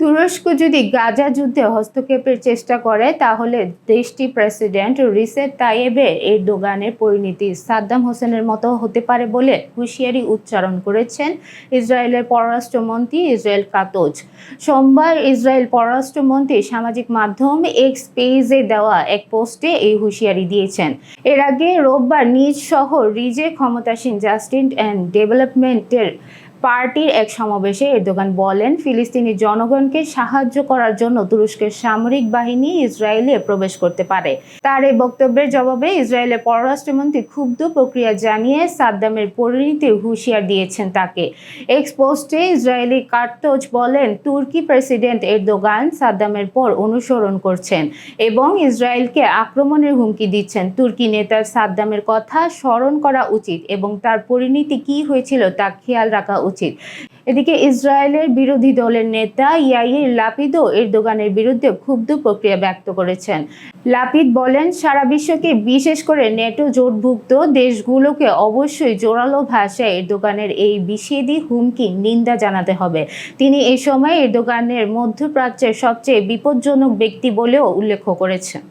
তুরস্ক যদি গাজা যুদ্ধে হস্তক্ষেপের চেষ্টা করে, তাহলে দেশটি প্রেসিডেন্ট রিসেপ তাইয়েবে এরদোগানের পরিণতি সাদ্দাম হোসেনের মতো হতে পারে বলে হুঁশিয়ারি উচ্চারণ করেছেন ইসরায়েলের পররাষ্ট্রমন্ত্রী ইসরায়েল কাতজ। সোমবার ইসরায়েল পররাষ্ট্রমন্ত্রী সামাজিক মাধ্যম এক্স পেজে দেওয়া এক পোস্টে এই হুঁশিয়ারি দিয়েছেন। এর আগে রোববার নিজ শহর রিজে ক্ষমতাসীন জাস্টিন অ্যান্ড ডেভেলপমেন্টের পার্টির এক সমাবেশে এরদোগান বলেন, ফিলিস্তিনি জনগণকে সাহায্য করার জন্য তুরস্কের সামরিক বাহিনী ইসরায়েলে প্রবেশ করতে পারে। তার এই বক্তব্যের জবাবে ইসরায়েলের পররাষ্ট্রমন্ত্রী ক্ষুব্ধ প্রক্রিয়া জানিয়ে সাদ্দামের পরিণতির হুঁশিয়ার দিয়েছেন তাকে। এক্সপোস্টে ইসরায়েলি কার্তোজ বলেন, তুর্কি প্রেসিডেন্ট এরদোগান সাদ্দামের পর অনুসরণ করছেন এবং ইসরায়েলকে আক্রমণের হুমকি দিচ্ছেন। তুর্কি নেতার সাদ্দামের কথা স্মরণ করা উচিত এবং তার পরিণতি কী হয়েছিল তা খেয়াল রাখা উচিত। এদিকে ইসরায়েলের বিরোধী দলের নেতা ইয়াইর লাপিদও এরদোগানের বিরুদ্ধে ক্ষুব্ধ প্রক্রিয়া ব্যক্ত করেছেন। লাপিদ বলেন, সারা বিশ্বকে বিশেষ করে নেটো জোটভুক্ত দেশগুলোকে অবশ্যই জোরালো ভাষায় এরদোগানের এই বিষেদি হুমকি নিন্দা জানাতে হবে। তিনি এই সময় এরদোগানের মধ্যপ্রাচ্যের সবচেয়ে বিপজ্জনক ব্যক্তি বলেও উল্লেখ করেছেন।